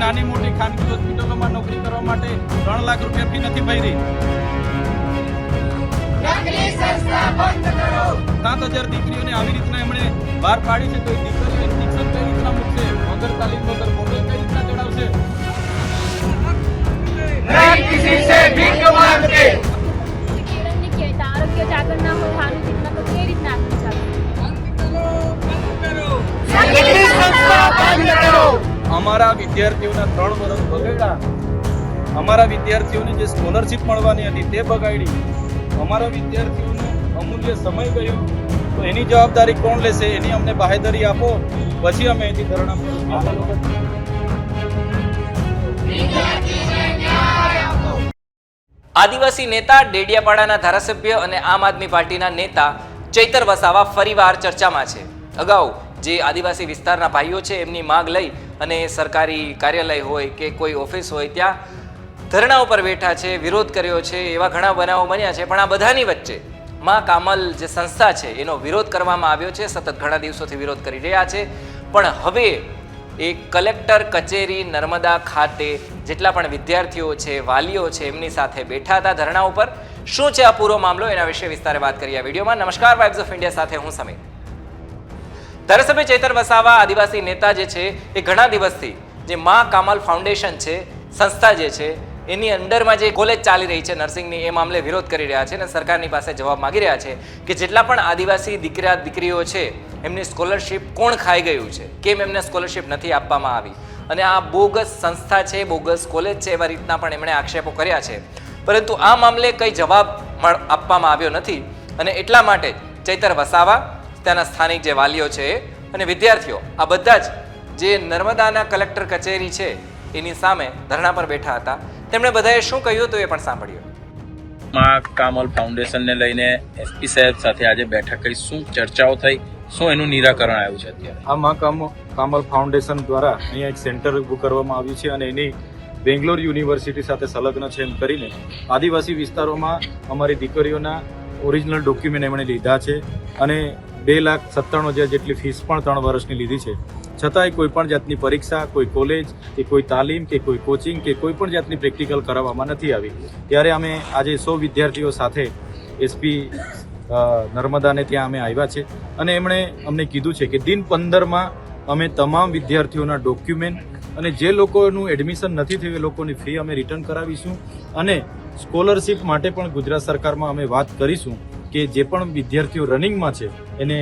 નાની મોટી ખાનગી હોસ્પિટલોમાં નોકરી કરવા માટે ત્રણ લાખ રૂપિયા ફી નથી ભરી. સાત હજાર દીકરીઓને આવી રીતના એમણે બહાર પાડી છે તો એ દીકરીઓ શિક્ષણ કઈ રીતના મૂકશે વગર તાલીમ વગર મોડલ કઈ રીતના ચડાવશે? વિદ્યાર્થીઓના ત્રણ વર્ષ બગાડ્યા. અમારા વિદ્યાર્થીઓને જે સ્કોલરશીપ મળવાની હતી તે બગાડી. અમારા વિદ્યાર્થીઓનો અમૂલ્ય સમય ગયો. તો એની જવાબદારી કોણ લેશે એની અમને બાહેધરી આપો. પછી અમે અહીંથી ધરણા આદિવાસી નેતા ડેડિયાપાડાના ધારાસભ્ય અને આમ આદમી પાર્ટીના નેતા ચૈતર વસાવા ફરીવાર ચર્ચામાં છે. અગાઉ જે આદિવાસી વિસ્તારના ભાઈઓ છે એમની માગ લઈ અને સરકારી કાર્યાલય હોય કે કોઈ ઓફિસ હોય, ત્યાં ધરણા ઉપર બેઠા છે, વિરોધ કર્યો છે, એવા ઘણા બનાવો બન્યા છે, પણ આ બધાની વચ્ચે માં કામલ જે સંસ્થા છે, એનો વિરોધ કરવામાં આવ્યો છે, સતત ઘણા દિવસોથી વિરોધ કરી રહ્યા છે. પણ હવે એ કલેક્ટર કચેરી નર્મદા ખાતે જેટલા પણ વિદ્યાર્થીઓ છે, વાલીઓ છે, એમની સાથે બેઠા હતા ધરણા ઉપર. શું છે આ પૂરો મામલો? એના વિશે વિસ્તારે વાત કરીએ વિડીયોમાં. નમસ્કાર વાઇબ્સ ઓફ ઇન્ડિયા સાથે હું સમીર. ધારાસભ્ય ચેતર વસાવા આદિવાસી નેતા જે છે, એ ઘણા દિવસથી જે મા કામલ ફાઉન્ડેશન છે, સંસ્થા જે છે, એની અંડરમાં જે કોલેજ ચાલી રહી છે નર્સિંગની, એ મામલે વિરોધ કરી રહ્યા છે અને સરકારની પાસે જવાબ માગી રહ્યા છે કે જેટલા પણ આદિવાસી દીકરા દીકરીઓ છે, એમની સ્કોલરશિપ કોણ ખાઈ ગયું છે? કેમ એમને સ્કોલરશિપ નથી આપવામાં આવી? અને આ બોગસ સંસ્થા છે, બોગસ કોલેજ છે, એવા રીતના પણ એમણે આક્ષેપો કર્યા છે. પરંતુ આ મામલે કંઈ જવાબ આપવામાં આવ્યો નથી. અને એટલા માટે ચૈતર વસાવા ત્યાંના સ્થાનિક જે વાલીઓ છે અને વિદ્યાર્થીઓ આ બધા જ જે નર્મદાના કલેક્ટર કચેરી છે એની સામે ધરણા પર બેઠા હતા. તેમણે બધાએ શું કહ્યું હતું એ પણ સાંભળ્યું. મા કામલ ફાઉન્ડેશનને લઈને એસપી સાહેબ સાથે આજે બેઠક કરી. શું ચર્ચાઓ થઈ? શું એનું નિરાકરણ આવ્યું છે અત્યારે? આ મા કામલ ફાઉન્ડેશન દ્વારા અહીંયા એક સેન્ટર ઊભું કરવામાં આવ્યું છે અને એની બેંગ્લોર યુનિવર્સિટી સાથે સંલગ્ન છે એમ કરીને આદિવાસી વિસ્તારોમાં અમારી દીકરીઓના ઓરિજિનલ ડોક્યુમેન્ટ એમણે લીધા છે અને બે લાખ સત્તાણું હજાર જેટલી ફીસ પણ ત્રણ વર્ષની લીધી છે. છતાંય કોઈ પણ જાતની પરીક્ષા, કોઈ કોલેજ કે કોઈ તાલીમ, કે કોઈ કોચિંગ કે કોઈ પણ જાતની પ્રેક્ટિકલ કરાવવામાં નથી આવી. ત્યારે અમે આજે સો વિદ્યાર્થીઓ સાથે એસપી નર્મદાને ત્યાં અમે આવ્યા છે. અને એમણે અમને કીધું છે કે દિન પંદરમાં અમે તમામ વિદ્યાર્થીઓના ડોક્યુમેન્ટ અને જે લોકોનું એડમિશન નથી થયું એ લોકોની ફી અમે રિટર્ન કરાવીશું. અને સ્કોલરશિપ માટે પણ ગુજરાત સરકારમાં અમે વાત કરીશું. કે જે પણ વિદ્યાર્થીઓ રનિંગમાં છે, એને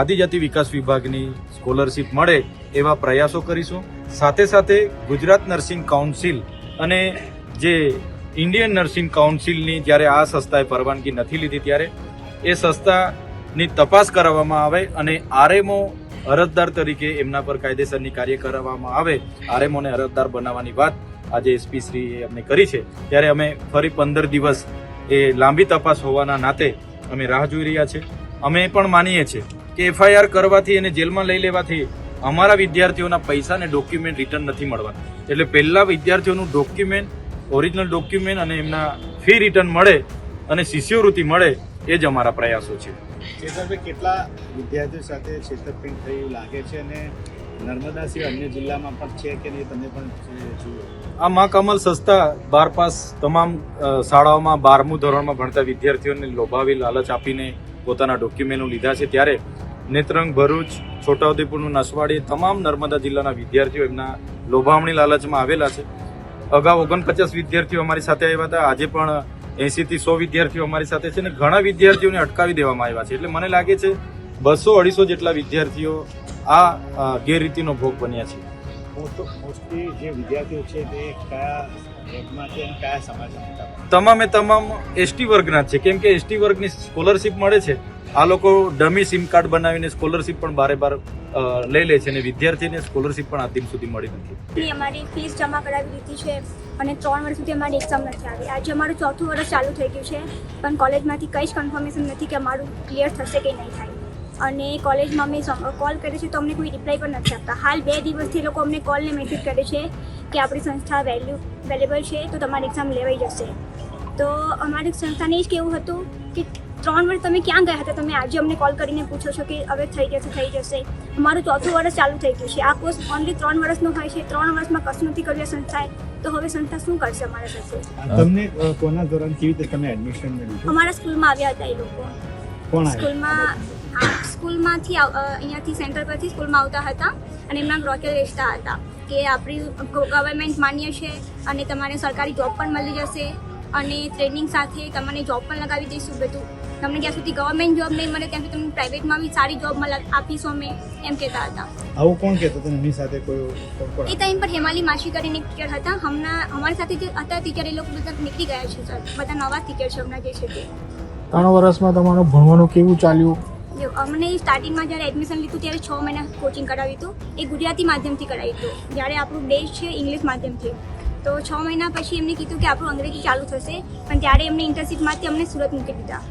આદિજાતિ વિકાસ વિભાગની સ્કોલરશિપ મળે એવા પ્રયાસો કરીશું. સાથે સાથે ગુજરાત નર્સિંગ કાઉન્સિલ અને જે ઇન્ડિયન નર્સિંગ કાઉન્સિલની જ્યારે આ સંસ્થાએ પરવાનગી નથી લીધી ત્યારે, એ સંસ્થાની તપાસ કરાવવામાં આવે અને આરએમઓ અરજદાર તરીકે એમના પર કાયદેસરની કાર્ય કરવામાં આવે, આરએમઓને અરજદાર બનાવવાની વાત આજે એસપી શ્રીએ અમને કરી છે. ત્યારે અમે ફરી પંદર દિવસ એ લાંબી તપાસ હોવાના નાતે અમે રાહ જોઈ રહ્યા છે. અમે પણ માનીએ છીએ કે એફઆઈઆર કરવાથી અને જેલમાં લઈ લેવાથી અમારા વિદ્યાર્થીઓના પૈસા અને ડોક્યુમેન્ટ રિટર્ન નથી મળવાના. એટલે પહેલાં વિદ્યાર્થીઓનું ડોક્યુમેન્ટ, ઓરિજિનલ ડોક્યુમેન્ટ અને એમના ફી રિટર્ન મળે અને શિષ્યવૃત્તિ મળે એ જ અમારા પ્રયાસો છે. કેટલા વિદ્યાર્થીઓ સાથે છેતરપિંડ થયું લાગે છે અને નર્મદા સિવાય અન્ય જિલ્લામાં પણ છે કે નહીં? તમે પણ જુઓ. આ મા કમલ સંસ્થા બાર પાસ તમામ શાળાઓમાં બારમું ધોરણમાં ભણતા વિદ્યાર્થીઓને લોભાવી લાલચ આપીને પોતાના ડોક્યુમેન્ટો લીધા છે. ત્યારે નેત્રંગ ભરૂચ, છોટાઉદેપુરનું નસવાડી, તમામ નર્મદા જિલ્લાના વિદ્યાર્થીઓ એમના લોભામણી લાલચમાં આવેલા છે. અગાઉ ઓગણપચાસ વિદ્યાર્થીઓ અમારી સાથે આવ્યા હતા. આજે પણ એંસીથી સો વિદ્યાર્થીઓ અમારી સાથે છે અને ઘણા વિદ્યાર્થીઓને અટકાવી દેવામાં આવ્યા છે. એટલે મને લાગે છે, બસો અઢીસો જેટલા વિદ્યાર્થીઓ આ ગેરરીતિનો ભોગ બન્યા છે. મોસ્ટલી જે વિદ્યાર્થીઓ છે તે કયા વર્ગમાં છે અને કયા સમાજના તમામે તમામ એસટી વર્ગના જ છે. કેમ કે એસટી વર્ગની સ્કોલરશિપ મળે છે. આ લોકો ડમી સિમ કાર્ડ બનાવીને સ્કોલરશિપ પણ બારે બાર લઈ લે છે અને વિદ્યાર્થીને સ્કોલરશિપ પણ આજ સુધી મળી નથી. અમારી ફીસ જમા કરાવી દીધી છે અને ત્રણ વર્ષ સુધી અમારી એક્ઝામ નથી આવી. આજે અમારું ચોથું વર્ષ ચાલુ થઈ ગયું છે. પણ કોલેજમાંથી કંઈ જ કન્ફર્મેશન નથી કે અમારું ક્લિયર થશે કે નહીં થાય. અને કોલેજમાં અમે કોલ કર્યો છે તો અમને કોઈ રિપ્લાય પણ નથી આપતા. હાલ બે દિવસથી એ લોકો અમને કોલને મેસેજ કરે છે કે આપણી સંસ્થા વેલ્યુ વેલેબલ છે તો તમારી એક્ઝામ લેવાઈ જશે. તો અમારી સંસ્થાને જ કેવું હતું કે ત્રણ વર્ષ તમે ક્યાં ગયા હતા? તમે આજે અમને કોલ કરીને પૂછો છો કે હવે થઈ જશે થઈ જશે. અમારું ચોથું વર્ષ ચાલુ થઈ ગયું છે. આ કોર્સ ઓનલી ત્રણ વર્ષનો હોય છે. ત્રણ વર્ષમાં કશું નથી કર્યું સંસ્થાએ. તો હવે સંસ્થા શું કરશે અમારા સાથે? તમને કોના ધોરણ કેવી રીતે તમે એડમિશન મેળવ્યું? અમારા સ્કૂલમાં આવ્યા હતા એ લોકો. સ્કૂલમાં સ્કૂલમાંથી અહીંયાથી સેન્ટર પરથી સ્કૂલમાં આવતા હતા અને એમના બ્રોચર વેચતા હતા કે આપણી ગવર્મેન્ટ માન્ય છે અને તમારે સરકારી જોબ પણ મળી જશે અને ટ્રેનિંગ સાથે તમને જોબ પણ લગાવી દઈશું બધું. તમને જ્યાં સુધી ગવર્મેન્ટ જોબ નહીં મળે ત્યાં સુધી તમને પ્રાઇવેટમાં બી સારી જોબ આપીશું અમે એમ કહેતા હતા. આવું કોણ કહેતો હતો? એમની સાથે કોઈ એ ટાઈમ પર હેમાલી માસી કરીને ટીચર હતા. હમણાં અમારી સાથે જે હતા ટીચર એ લોકો બધા નીકળી ગયા છે સર બધા નવા ટીચર છે હમણાં જે છે તે. ત્રણ વર્ષમાં તમારું ભણવાનું કેવું ચાલ્યું? અમને સ્ટાર્ટિંગમાં જ્યારે એડમિશન લીધું ત્યારે છ મહિના કોચિંગ કરાવ્યું હતું. એ ગુજરાતી માધ્યમથી કરાવ્યું હતું. જ્યારે આપણું દેશ છે ઇંગ્લિશ માધ્યમથી. તો છ મહિના પછી એમને કીધું કે આપણું અંગ્રેજી ચાલુ થશે. પણ ત્યારે એમને ઇન્ટર્નશીપમાંથી અમને સુરત મૂકી દીધા.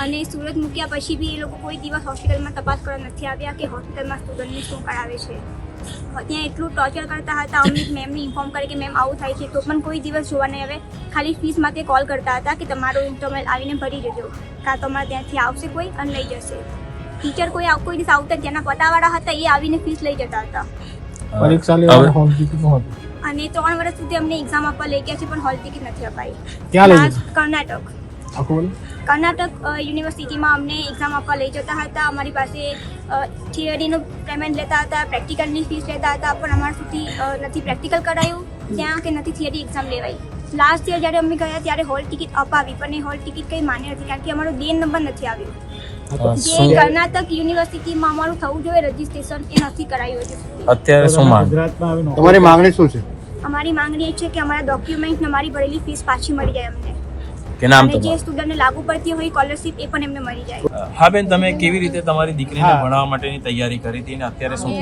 અને સુરત મૂક્યા પછી બી એ લોકો કોઈ દિવસ હોસ્પિટલમાં તપાસ કરવા નથી આવ્યા કે હોસ્પિટલમાં સ્ટુડન્ટને શું કરાવે છે. ત્યાં એટલું ટોર્ચર કરતા હતા અમને મેમને ઇન્ફોર્મ કરે કે મેમ આવું થાય છે. તો પણ કોઈ દિવસ જોવા નહીં આવે. ખાલી ફીસ માટે કોલ કરતા હતા કે તમારો ઇન્ટરમેલ આવીને ભરી જજો કાં તમારે ત્યાંથી આવશે કોઈ અને લઈ જશે. ટીચર કોઈ આવ- કોઈ દિવસ આવતા જેના પટાવાળા હતા એ આવીને ફીસ લઈ જતા હતા. પરીક્ષા લેવાનું હોલ ટિકિટનું અને ત્રણ વર્ષ સુધી અમને એક્ઝામ આપવા લઈ ગયા છે પણ હોલ ટિકિટ નથી અપાઈ. કર્ણાટક. કર્ણાટક યુનિવર્સિટીમાં અમને એક્ઝામ આપવા લઈ જતા હતા. અમારી પાસે થિયરીનું પેમેન્ટ લેતા હતા પ્રેક્ટિકલની ફીસ લેતા હતા પણ અમારા સુધી નથી પ્રેક્ટિકલ કરાયું. ત્યાં કે નથી થિયરી એક્ઝામ લેવાઈ. લાસ્ટ યર જ્યારે અમે ગયા ત્યારે હોલ ટિકિટ અપાવી પણ એ હોલ ટિકિટ કંઈ માન્ય નથી કારણ કે અમારો ડીએન નંબર નથી આવ્યો. જે કર્ણાટક યુનિવર્સિટીમાં અમારું થવું જોઈએ રજીસ્ટ્રેશન એ નથી કરાયું હજુ અત્યારે શું તમારી માંગણી શું છે? અમારી માંગણી એ છે કે અમારા ડોક્યુમેન્ટ અમારી ભરેલી ફીસ પાછી મળી જાય અમને. કે નામ અને જે તમારું? સ્ટુડન્ટને લાગુ પડતી હોય સ્કોલરશિપ એ પણ એમને મળી જાય. હા બેન તમે કેવી રીતે તમારી દીકરીને. ભણાવવા માટેની તૈયારી કરી હતી અને અત્યારે શું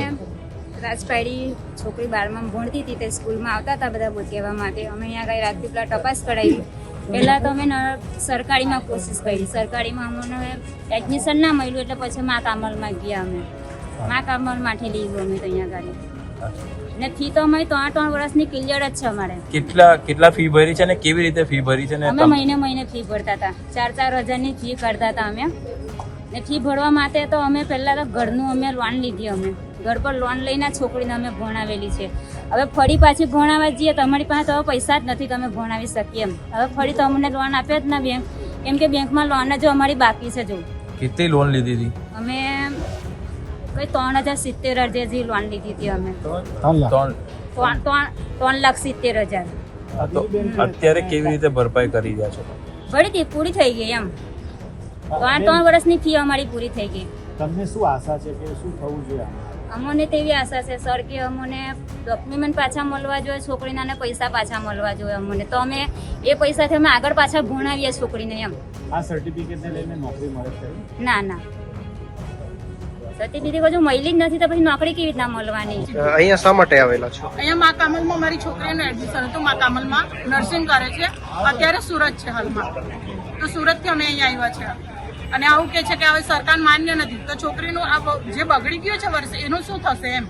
રાજપાડી છોકરી બારમાં ભણતી હતી તે સ્કૂલમાં આવતા હતા બધા બોલ કહેવા માટે. અમે અહીંયા ગઈ પેલા તપાસ કરાવી પહેલાં તો અમે ન- સરકારીમાં કોશિશ કરી. સરકારીમાં અમને એડમિશન ના મળ્યું એટલે પછી મા કામલમાં ગયા અમે. મા કામલમાંથી લીધું અમે તો અહીંયા ગાડી ને ફી તો અમારી ત્રણ ત્રણ વર્ષની ક્લિયર જ છે અમારે. કેટલા કેટલા ફી ભરી છે અને કેવી રીતે ફી ભરી છે ને અમે મહિને મહિને ફી ભરતા હતા. ચાર ચાર હજારની ફી કરતા હતા અમે. ને ફી ભરવા માટે તો અમે પહેલાં તો ઘરનું અમે લોન લીધી અમે. ઘર પર લોન લઈને છોકરીને અમે ભણાવેલી છે. હવે ફરી પાછી ભણાવવા જઈએ તો અમારી પાસે તો પૈસા જ નથી અમે ભણાવી શકીએ એમ. હવે ફરી તો અમને લોન આપે જ ના બેંક. કેમ કે બેંકમાં લોન જો અમારી બાકી છે જો. કેટલી લોન લીધી હતી? અમે કઈ ત્રણ હજાર સિત્તેર હજાર જેવી લોન લીધી હતી અમે. ત્રણ લાખ? ત્રણ. ત્રણ ત્રણ ત્રણ લાખ સિત્તેર હજાર. અત્યારે કેવી રીતે ભરપાઈ કરી રહ્યા છો? ભરી હતી પૂરી થઈ ગઈ એમ. ત્રણ ત્રણ વર્ષની ફી અમારી પૂરી થઈ ગઈ. તમને શું આશા છે કે શું થવું જોઈએ અમને તેવી આશા છે સર કે અમને ડોક્યુમેન્ટ પાછા મળવા જોઈએ છોકરીના પૈસા પાછા મળવા જોઈએ અમને. તો અમે એ પૈસાથી અમે આગળ પાછા ભણાવીએ છોકરીને એમ. આ સર્ટિફિકેટને લઈને નોકરી મળે છે? ના ના. સર્ટિફિકેટ હજુ મળી જ નથી તો પછી નોકરી કેવી રીતના મળવાની? અહીંયા શા માટે આવેલા છો? અહીંયા મા કામલમાં મારી છોકરીનું એડમિશન હતું. મા કામલમાં નર્સિંગ કરે છે. અત્યારે સુરત છે હાલમાં. તો સુરતથી અમે અહીંયા આવ્યા છે. અને આવું કે છે કે હવે સરકાર માન્ય નથી. તો છોકરીનું આ જે બગડી ગયું છે વર્ષે એનું શું થશે એમ?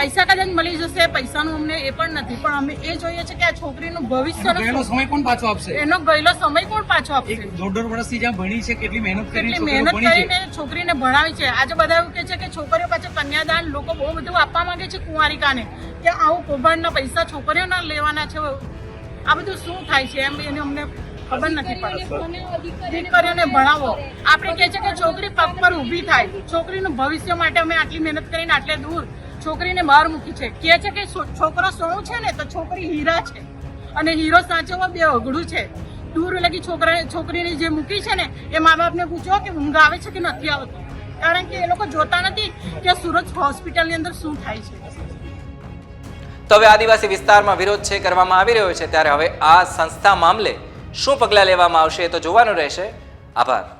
પૈસા કદાચ મળી જશે પૈસાનું અમને એ પણ નથી. પણ અમે એ જોઈએ છે કે આ છોકરીનું ભવિષ્ય સમય કોણ પાછો આપશે? એનો ગયેલો સમય કોણ પાછો આપશે? દોઢ દોઢ વર્ષથી જ્યાં ભણી છે કેટલી મહેનત કેટલી મહેનત કરીને છોકરીને ભણાવી છે. આજે બધા એવું કે છે કે છોકરીઓ પાસે કન્યાદાન લોકો બહુ બધું આપવા માંગે છે કુંવારિકાને કે આવું કૌભાંડના પૈસા છોકરીઓના લેવાના છે. આ બધું શું થાય છે? એમ એને અમને ખબર નથી પડતી. દીકરીઓને ભણાવો. આપણે કહે છે કે છોકરી પગ પર ઊભી થાય. છોકરીનું ભવિષ્ય માટે અમે આટલી મહેનત કરીને આટલે દૂર છોકરીને બહાર મૂકી છે. કહે છે કે છોકરો સોનું છે ને, તો છોકરી હીરા છે. અને હીરો સાચવવા બે અઘડું છે. દૂર લગી છોકરા છોકરીને જે મૂકી છે ને, એ મા બાપને પૂછો કે ઊંઘ આવે છે કે નથી આવતી. કારણ કે એ લોકો જોતા નથી કે સુરત હોસ્પિટલની અંદર શું થાય છે. તો હવે આદિવાસી વિસ્તારમાં વિરોધ છે, કરવામાં આવી રહ્યો છે. ત્યારે હવે આ સંસ્થા મામલે શું પગલાં લેવામાં આવશે તો જોવાનું રહેશે. આભાર.